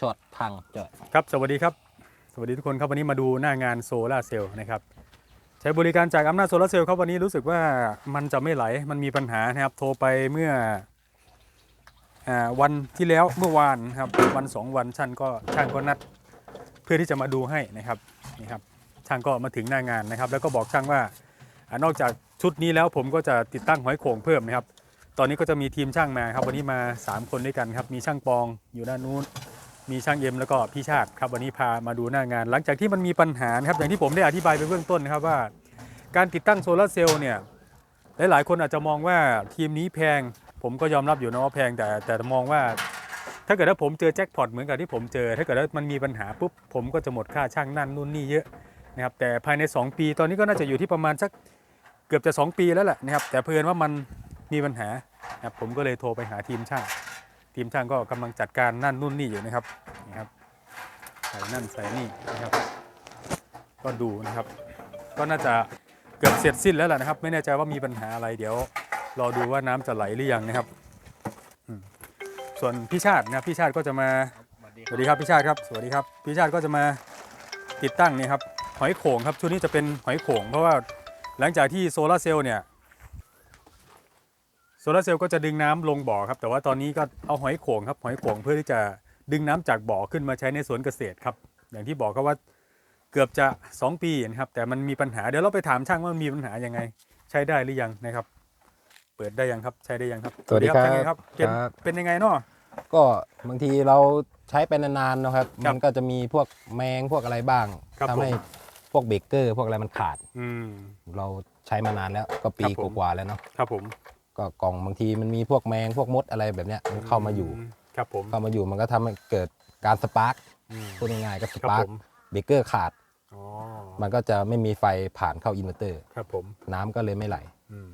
ช็อตพังจอยครับสวัสดีครับ สวัสดีทุกคนครับวันนี้มาดูหน้างานโซลาร์เซลล์นะครับใช้บริการจากอำนาจโซลาร์เซลล์ครับวันนี้รู้สึกว่ามันจะไม่ไหลมันมีปัญหานะครับโทรไปเมื่ออวันที่แล้วเมื่อวานครับวันสองวันช่างก็ช่างก็นัดเพื่อที่จะมาดูให้นะครับนี่ครับช่างก็มาถึงหน้างานนะครับ แล้วก็บอกช่างว่าอานอกจากชุดนี้แล้วผมก็จะติดตั้งหอยโข่งเพิ่มนะครับ ตอนนี้ก็จะมีทีมช่างมาครับวันนี้มา 3 คนด้วยกันครับมีช่างปองอยู่ด้านนู้น มีช่างเอ็มแล้วก็พี่ชาติครับวันนี้พามาดูหน้างาน หลังจากที่มันมีปัญหานะครับอย่างที่ผมได้อธิบายไปเบื้องต้นนะครับว่า การติดตั้งโซลาร์เซลล์เนี่ยหลายๆ คนอาจจะมองว่าทีมนี้แพง ผมก็ยอมรับอยู่นะว่าแพงแต่แต่มองว่าถ้าเกิดว่าผมเจอแจ็คพอตเหมือนกับที่ผมเจอ ถ้าเกิดว่ามันมีปัญหาปุ๊บผมก็จะหมดค่าช่างนั่นนู่นนี่เยอะนะครับแต่ภายใน 2 ปีตอนนี้ก็น่าจะอยู่ที่ประมาณสักเกือบจะ 2 ปีแล้วแหละนะครับแต่เพื่อนว่ามันมีปัญหานะครับผมก็เลยโทรไปหาทีมช่าง ทีมช่างก็กำลังจัดการนั่นนู่นนี่อยู่นะครับนี่ครับใส่นั่นใส่นี่นะครับ ก็ดูนะครับ ก็น่าจะเกือบเสร็จสิ้นแล้วแหละนะครับ ไม่แน่ใจว่ามีปัญหาอะไรเดี๋ยวรอดูว่าน้ำจะไหลหรือยังนะครับส่วนพี่ชาตินะพี่ชาติก็จะมาสวัสดีครับพี่ชาติครับสวัสดีครับพี่ชาติก็จะมาติดตั้งนี่ครับหอยโข่งครับชุดนี้จะเป็นหอยโข่งเพราะว่าหลังจากที่โซลาร์เซลล์เนี่ย โซลาร์เซลล์ก็จะดึงน้ำลงบ่อครับ แต่ว่าตอนนี้ก็เอาหอยโข่งครับหอยโข่งเพื่อที่จะดึงน้ำจากบ่อขึ้นมาใช้ในสวนเกษตรครับ อย่างที่บอกก็ว่าเกือบจะ 2 ปีนะครับ แต่มันมีปัญหาเดี๋ยวเราไปถามช่างว่ามันมีปัญหายังไง ใช้ได้หรือยังนะครับ เปิดได้ยังครับใช้ได้ยังครับสวัสดีครับช่างเอ็มครับเป็นครับเป็นยังไงเนาะก็บางทีเราใช้ไปนานๆนะครับครับมันก็จะมีพวกแมงพวกอะไรบ้างครับทำให้ผมพวกเบรกเกอร์ พวกอะไรมันขาดอืมเราใช้มานานแล้วก็ปีครับผมกว่าๆแล้วเนาะครับผม ก็กล่องบางทีมันมีพวกแมงพวกมดอะไรแบบเนี้ยมันเข้ามาอยู่ ครับผม เข้ามาอยู่มันก็ทำให้เกิดการสปาร์กอืมพูดง่ายๆก็สครับปาผร์กมเบรกเกอร์ขาด อ๋อมันก็จะไม่มีไฟผ่านเข้าอินเวอร์เตอร์ ครับผมน้ำก็เลยไม่ไหล อืม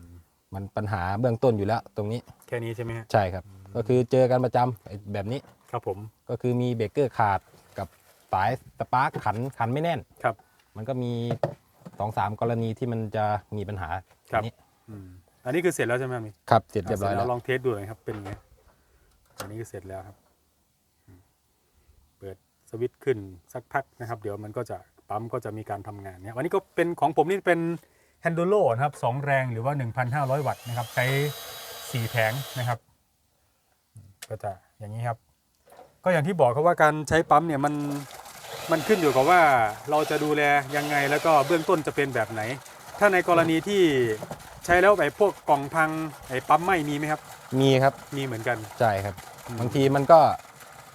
มันปัญหาเบื้องต้นอยู่แล้วตรงนี้แค่นี้ใช่ไหมฮะใช่ครับ ก็คือเจอกันประจำไอ้แบบนี้ครับผมก็คือมีเบรกเกอร์ขาดกับสายสปาร์กขันขันไม่แน่น ครับ มันก็มีสองสามกรณีที่มันจะมีปัญหาครับ อันนี้อืม อันนี้คือเสร็จแล้วใช่ไหมครับนี่ครับเสร็จเรียบร้อยสจแล้วลองเทสดูหน่อยครับเป็นไงอันนี้ก็เสร็จแล้วครับอืมเปิดสวิตช์ขึ้นสักพักนะครับ เดี๋ยวมันก็จะปั๊มก็จะมีการทำงานเนี่ยวันนี้ก็เป็นของผมนี่เป็น h a n d o l o นะครับสองแรงหรือว่า 1,500 วัตต์นะครับ ใช้4แผงนะครับอืมก็จะอย่างนี้ครับ ก็อย่างที่บอกครับว่าการใช้ปั๊มเนี่ยมันมันขึ้นอยู่กับว่าเราจะดูแลยังไงแล้วก็เบื้องต้นจะเป็นแบบไหน ถ้าในกรณีที่ ใช้แล้วไอ้พวกกล่องพังไอ้ปั๊มไหม่มีไหมครับ มีครับมีเหมือนกันใช่ครับ อืมบางทีมันก็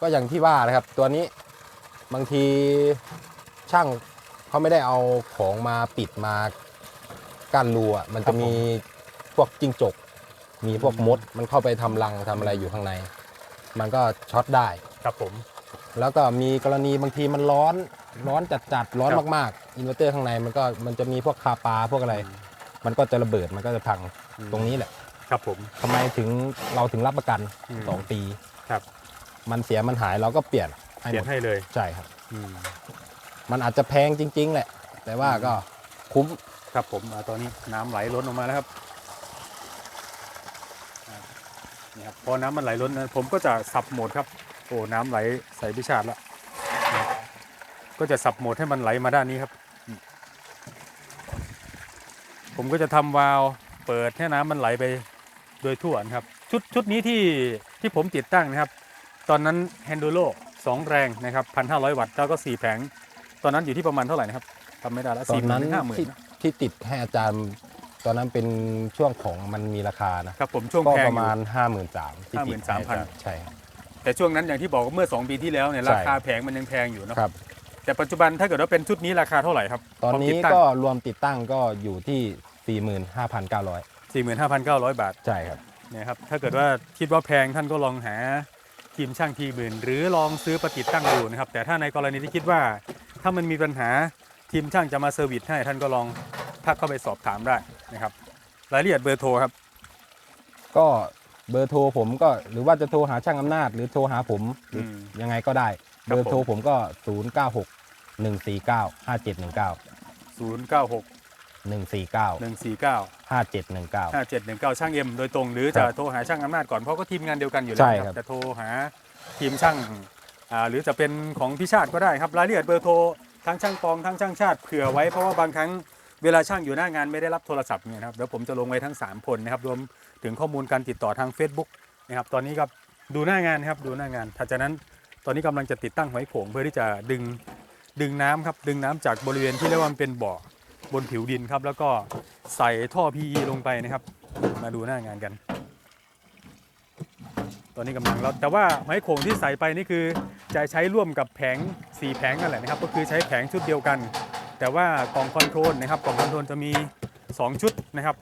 ก็อย่างที่ว่านะครับ ตัวนี้บางทีช่างเขาไม่ได้เอาของมาปิดมากั้นรูอะมันจะมีพวกจิ้งจก มีพวกมด มันเข้าไปทำรังทำอะไรอยู่ข้างใน มันก็ช็อตได้ ครับผม แล้วก็มีกรณีบางทีมันร้อนร้อนจัดจัดๆร้อนครับ มากๆอินเวอร์เตอร์ข้างในมันก็มันจะมีพวกคาปาพวกอะไรมั นก็จะระเบิดมันก็จะพังตรงนี้แหละครับผมทำไมถึงเราถึงรับประกันอืม2ปีครับ มันเสียมันหายเราก็เปลี่ยนให้เปลี่หยมนดให้เลยใช่ครับอืมมันอาจจะแพงจริง ๆ แหละ แต่ว่าก็คุ้มครับผมอ่าตอนนี้น้ำไหลล้นออกมาแล้วครับอ่านี่ครับพอน้ำมันไหลล้นนะผมก็จะสับโหมดครับ โอ้น้ำไหลใส่พิชาติแล้วนะครับก็จะสับโหมดให้มันไหลมาด้านนี้ครับอืม ผมก็จะทำวาล์วเปิดให้น้ำมันไหลไปโดยทั่วนะครับ ชุดชุดนี้ที่ที่ผมติดตั้งนะครับ ตอนนั้น h a n d o l o สองแรงนะครับพันห้าร้อยวัตต์แล้วก็สี่แผง ตอนนั้นอยู่ที่ประมาณเท่าไหร่นะครับทำไม่ได้แล้วตอนนั้นห้าหมื่นที่ที่ติดให้อาจารย์ตอนนั้นเป็นช่วงของมันมีราคานะครับผมช่วงก็แพงปอยู่ระมาณ 5 3 0 0 0ที่ติดให้อาจารย์53,000ใช่แต่ช่วงนั้นอย่างที่บอกว่าเมื่อ 2 ปีที่แล้วเนี่ยใช่ราคาแผงมันยังแพงอยู่เนอะครับ แต่ปัจจุบันถ้าเกิดว่าเป็นชุดนี้ราคาเท่าไหร่ครับ ตอนพร้มนี้ติดตั้งก็รวมติดตั้งก็อยู่ที่ 45,900 45,900 บาทใช่ครับเนี่ยครับถ้าเกิดว่าคิดว่าแพงท่านก็ลองหาทีมช่างทีหมื่น หรือลองซื้อประติดตั้งดูนะครับ แต่ถ้าในกรณีที่คิดว่า ถ้ามันมีปัญหาทีมช่างจะมาเซอร์วิสให้ท่านก็ลองทักเข้าไปสอบถามได้นะครับรายละเอียดเบอร์โทรครับ ก็เบอร์โทรผมก็หรือว่าจะโทรหาช่างอำนาจ หรือโทรหาผมหรืออมยังไงก็ได้ครัเบบผมอร์โทรผมก็ 0 9 6 1 4 9 5 7 1 9 096 149 149 5719 5719 ช่างเอ็มโดยตรงหรือจะครับโทรหาช่างอำนาจก่อนเพราะก็ทีมงานเดียวกันอยู่แล้วใช่นะครับแต่โทรหาทีมช่างอ่าหรือจะเป็นของพี่ชาติก็ได้ครับรายละเอียดเบอร์โทรทั้งช่างปองทั้งช่างชาติเผื่อไว้เพราะว่าบางครั้งเวลาช่างอยู่หน้างานไม่ได้รับโทรศัพท์เนี่ยนะครับเดี๋ยวผมจะลงไว้ทั้ง 3 คนนะครับรวมถึงข้อมูลการติดต่อทาง Facebook นะครับตอนนี้ครับดูหน้างานครับดูหน้างานถัดจากนั้นตอนนี้กำลังจะติดตั้งหอยโข่งเพื่อที่จะดึงดึงน้ำครับดึงน้ำจากบริเวณที่เรียกว่ามันเป็นบ่อ บนผิวดินครับ แล้วก็ใส่ท่อ PE ลงไปนะครับ มาดูหน้างานกัน ตอนนี้กำลังแล้วแต่ว่าหอยโขงที่ใส่ไปนี่คือจะใช้ร่วมกับแผง4แผงนั่นแหละนะครับ ก็คือใช้แผงชุดเดียวกัน แต่ว่ากล่องคอนโทรลนะครับกล่องคอนโทรลจะมี 2 ชุดนะครับ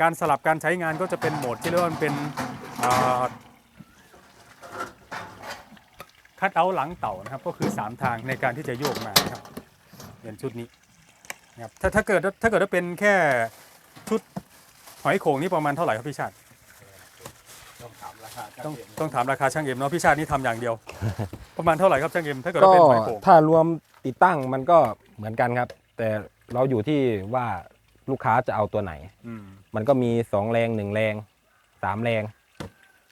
การสลับการใช้งานก็จะเป็นโหมดที่เรียกว่าเป็นคัดเอาหลังเต่านะครับ ก็คือ 3 ทางในการที่จะโยกมาครับเป็นชุดนี้ ครับถ้าถ้าเกิดถ้าเกิดว่าเป็นแค่ชุดหอยโข่งนี่ประมาณเท่าไหร่ครับพี่ชาติ ต้องถามราคาต้องต้องถามราคาช่างเอ็มเนาะพี่ชาตินี่ทำอย่างเดียว ประมาณเท่าไหร่ครับช่างเอ็มถ้าเกิดก็ว่าเป็นหอยโข่งถ้ารวมติดตั้งมันก็เหมือนกันครับ แต่เราอยู่ที่ว่าลูกค้าจะเอาตัวไหน อืมมันก็มี 2 แรง 1 แรง 3 แรง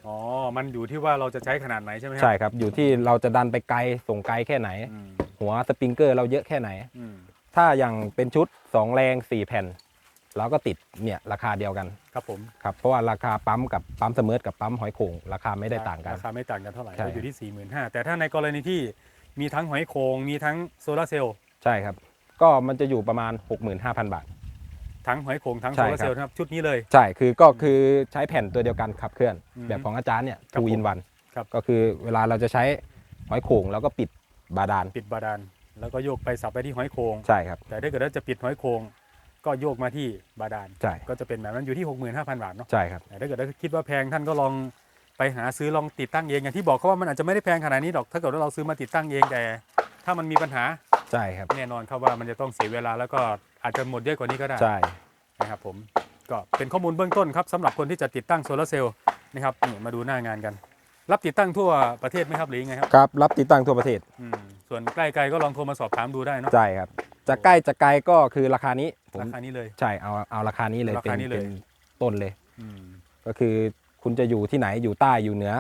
อ๋อมันอยู่ที่ว่าเราจะใช้ขนาดไหนใช่ไหมครัใช่ครับ อยู่ที่เราจะดันไปไกลส่งไกลแค่ไหน อืมหัวสปริงเกอร์เราเยอะแค่ไหน อืม ถ้าอย่างเป็นชุด 2 แรง 4 แผ่น เราก็ติดเนี่ยราคาเดียวกันครับผมครับเพราะว่าราคาปั๊มกับปั๊มเสมอกับปั๊มหอยโข่งราคาไม่ได้ต่างกัน ราคาไม่ต่างกันเท่าไหร่ใช่ ก็อยู่ที่ 4 5 0 0 0แต่ถ้าในกรณีที่มีทั้งหอยโข่งมีทั้งโซลาร์เซลล์ใช่ครับ ก็มันจะอยู่ประมาณ 65,000 บาท ทั้งหอยโข่งทั้งใช่โซครับ ลาร์เซลล์นะครับชุดนี้เลย ใช่ คือก็คือใช้แผ่นตัวเดียวกันขับเคลื่อน อืมแบบของอาจารย์เนี่ยครับทูผมอินวันครับ ก็คือเวลาเราจะใช้หอยโข่งแล้วก็ปิดบาดาล ปิดบาดาล แล้วก็โยกไปสับไปที่หอยโข่งใช่ครับ แต่ถ้าเกิดว่าจะปิดหอยโข่งก็โยกมาที่บาดาลใช่ก็จะเป็นแบบนั้นอยู่ที่ 65,000 บาทเนาะใช่ครับแต่ถ้าเกิดว่าคิดว่าแพงท่านก็ลองไปหาซื้อลองติดตั้งเองอย่างที่บอกเขาว่ามันอาจจะไม่ได้แพงขนาดนี้หรอกถ้าเกิดว่าเราซื้อมาติดตั้งเองแต่ ถ้ามันมีปัญหาใช่ครับแน่นอนครับว่ามันจะต้องเสียเวลาแล้วก็อาจจะหมดเยอะกว่านี้ก็ได้ใช่นะครับผมก็เป็นข้อมูลเบื้องต้นครับสำหรับคนที่จะติดตั้งโซลาร์เซลล์นะครับนี่มาดูหน้างานกัน รับติดตั้งทั่วประเทศไหมครับหรือยังไงครับครับ รับติดตั้งทั่วประเทศอืม ส่วนใกล้ไกลก็ลองโทรมาสอบถามดูได้เนาะใช่ครับ จะใกล้จะไกลก็คือราคานี้ผมราคานี้เลย ใช่เอาเอาราคานี้เลยราเป็นคานี้เลย เป็นต้นเลย อืมก็คือคุณจะอยู่ที่ไหนอยู่ใต้อยู่เหนือ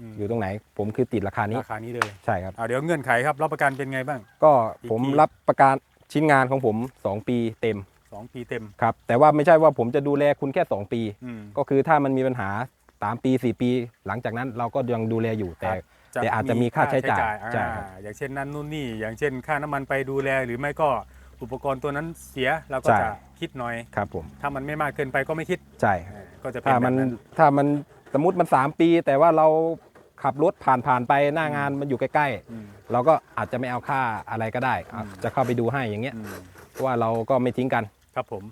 อืมอยู่ตรงไหน ผมคือติดราคานี้ราคานี้เลยใช่ครับเอาเดี๋ยวเงื่อนไขครับรับประกันเป็นไงบ้าง ก็อีกผมที รับประกันชิ้นงานของผม 2 ปีเต็ม2ปีเต็มครับแต่ว่าไม่ใช่ว่าผมจะดูแลคุณแค่ 2 ปี อืมก็คือถ้ามันมีปัญหา 3 ปี 4 ปี หลังจากนั้นเราก็ยังดูแลอยู่แต่ แต่อาจจะมีค่าใช้จ่ายใช่อ่าครับ อย่างเช่นนั้นนู่นนี่ อย่างเช่น ค่าน้ำมันไปดูแล หรือไม่ก็อุปกรณ์ตัวนั้นเสียเราก็ใช่ จะคิดหน่อย ครับผมถ้ามันไม่มากเกินไปก็ไม่คิดใช่อ่าก็จะเป็นถ้าแบมันบนั้นถ้ามันสมมติมัน 3 ปี แต่ว่าเราขับรถผ่านผ่านๆไปหน้างานมันอยู่ใกล้อืม ๆ เราก็อาจจะไม่เอาค่าอะไรก็ได้อะอืม จะเข้าไปดูให้อย่างเงี้ยอืม เพราะว่าเราก็ไม่ทิ้งกัน ครับผม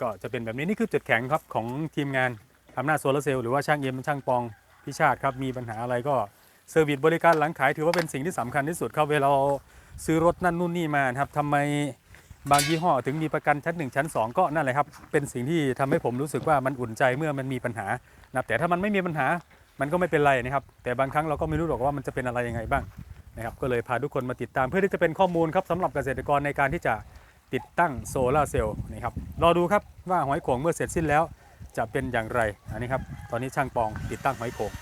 ก็จะเป็นแบบนี้นี่คือจุดแข็งครับของทีมงาน อำนาจโซลาร์เซลล์หรือว่าช่างเอ็มช่างปองพิชาติครับมีปัญหาอะไรก็เซอร์วิสบริการหลังขายถือว่าเป็นสิ่งที่สำคัญที่สุดครับเวลาเราซื้อรถนั่นนู่นนี่มาครับทำไมบางยี่ห้อถึงมีประกันชั้นหนึ่งชั้นสองก็นั่นแหละครับ เป็นสิ่งที่ทำให้ผมรู้สึกว่ามันอุ่นใจเมื่อมันมีปัญหานะครับแต่ถ้ามันไม่มีปัญหามันก็ไม่เป็นไรนะครับ แต่บางครั้งเราก็ไม่รู้หรอกว่ามันจะเป็นอะไรยังไงบ้างนะครับก็เลยพาทุกคนมาติดตามเพื่อที่จะเป็นข้อมูลครับสำหรับเกษตรกรในการที่จะติดตั้งโซลาเซลล์นะครับรอดูครับว่าหอยโขงเมื่อเสร็จสิ้นแล้ว จะเป็นอย่างไรอันนี้ครับ ตอนนี้ช่างปองติดตั้งหอยโขง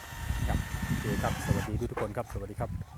ครับโอเคครับสวัสดีทุกคนครับสวัสดีครับ